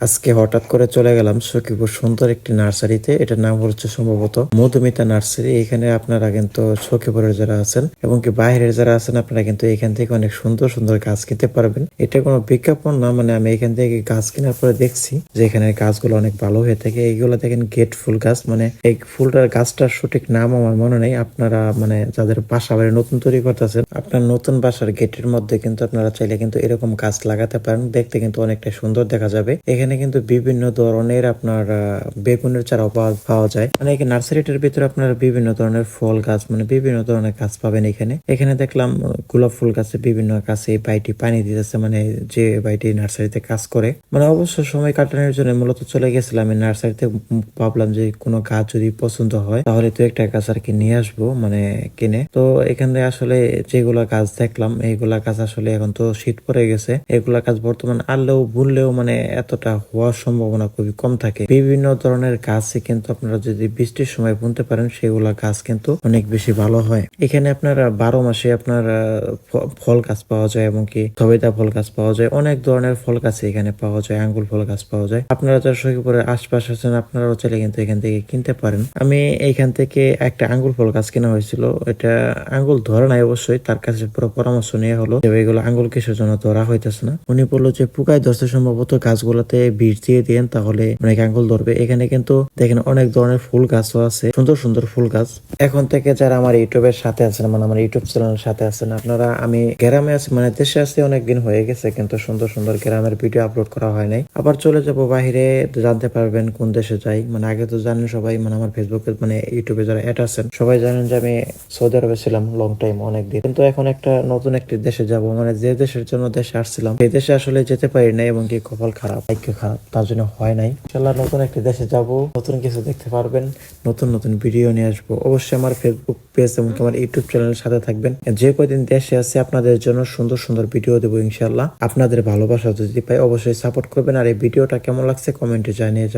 আজকে হঠাৎ করে চলে গেলাম সখীপুর সুন্দর একটি নার্সারিতে। এটার নাম হচ্ছে সম্ভবত মধুমিতা নার্সারি। এখানে আপনারা কিন্তু সখীপুরের যারা আছেন এবং কি বাইরের যারা আছেন, আপনারা কিন্তু এখান থেকে অনেক সুন্দর সুন্দর গাছ কিনতে পারবেন। এটা কোনো বিজ্ঞাপন না মানে আমি এখান থেকে গাছ কেনার পরে দেখছি যে এখানে গাছগুলো অনেক ভালো হয়ে থাকে। এইগুলো দেখেন গেট ফুল গাছ মানে এই ফুলটার গাছটার সঠিক নাম আমার মনে নেই। আপনারা মানে যাদের বাসা বাড়ি নতুন তৈরি করতেছেন, আপনার নতুন বাসার গেটের মধ্যে কিন্তু আপনারা চাইলে কিন্তু এরকম গাছ লাগাতে পারেন। দেখতে কিন্তু অনেকটা সুন্দর দেখা যাবে। এখানে কিন্তু বিভিন্ন ধরনের আপনার বেগুনের চারাও পাওয়া যায়। মানে এই নার্সারিটার ভিতরে আপনার বিভিন্ন ধরনের ফল গাছ মানে বিভিন্ন ধরনের গাছ পাবেন এখানে। এখানে দেখলাম গোলাপ ফুল গাছে বিভিন্ন গাছে এই বাইটি পানি দিতেছে মানে যে বাইটি নার্সারিতে কাজ করে। মানে অবশ্য সময় কাটানোর জন্য মূলত চলে গেছিলাম এই নার্সারিতে। ভাবলাম যে কোনো গাছ যদি পছন্দ হয়, তাহলে তো একটা গাছ আর কি নিয়ে আসব মানে কিনে। তো এখানে আসলে যেগুলা গাছ দেখলাম, এইগুলা গাছ আসলে এখন তো শীত পড়ে গেছে। এগুলা গাছ বর্তমান আনলেও ভুললেও মানে এতটা হওয়ার সম্ভাবনা খুবই কম থাকে। বিভিন্ন ধরনের গাছে কিন্তু আপনারা যদি বৃষ্টির সময় বুনতে পারেন, সেগুলা গাছ কিন্তু অনেক বেশি ভালো হয়। এখানে আপনার বারো মাসে আপনার ফল গাছ পাওয়া যায় এবং কি সবেদা ফল গাছ পাওয়া যায়। অনেক ধরনের ফল গাছ এখানে পাওয়া যায় আঙ্গুল ফল গাছ পাওয়া যায়। আপনারা যারা সখীপুরের আশপাশ আছেন, আপনারাও চাইলে কিন্তু এখান থেকে কিনতে পারেন। আমি এখান থেকে একটা আঙ্গুল ফল গাছ কেনা হয়েছিল। এটা আঙ্গুল ধরে নাই অবশ্যই, তার কাছে পুরো পরামর্শ নেওয়া হলো। এগুলো আঙ্গুল কিসের জন্য ধরা হইতেছে না। উনি বলল যে, পুকায় ধরতে সম্ভবত গাছগুলোতে বীজ দিয়ে দিয়েন তাহলে অনেক আঙ্গুল ধরবে। এখানে কিন্তু দেখেন অনেক ধরনের ফুল গাছও আছে। সুন্দর সুন্দর ফুল গাছ। এখন থেকে যারা আমার ইউটিউবের সাথে আছেন মানে আমার ইউটিউব চ্যানেলের সাথে আছেন, আপনারা, আমি গ্রামে আছি মানে দেশে আসতে অনেক দিন হয়ে গেছে, কিন্তু সুন্দর সুন্দর গ্রামের ভিডিও আপলোড করা হয় নাই। আবার চলে যাব বাইরে, জানতে পারবেন কোন দেশে যাই। মানে আগে তো জানেন সবাই মানে আমার ফেসবুকে মানে ইউটিউবে যারা অ্যাড আছেন, সবাই জানেন যে আমি সৌদি আরবে ছিলাম লং টাইম অনেক দিন কিন্তু এখন একটা নতুন একটি দেশে যাব মানে যে দেশের জন্য দেশে আসছিলাম, সেই দেশে আসলে যেতে পারি না এবং কি কপাল খারাপ। খারাপ তার জন্য হয় নাই। ইনশাল্লাহ নতুন একটি দেশে যাব, নতুন কিছু দেখতে পারবেন, নতুন নতুন ভিডিও নিয়ে আসব। অবশ্যই আমার ফেসবুক পেজ এবং আমার ইউটিউব চ্যানেলের সাথে থাকবেন। যে কয়দিন দেশে আছে, আপনাদের জন্য সুন্দর সুন্দর ভিডিও দেবো ইনশাল্লাহ। আপনাদের ভালোবাসা যদি পাই, অবশ্যই সাপোর্ট করবেন। আর এই ভিডিওটা কেমন লাগছে কমেন্টে জানিয়ে।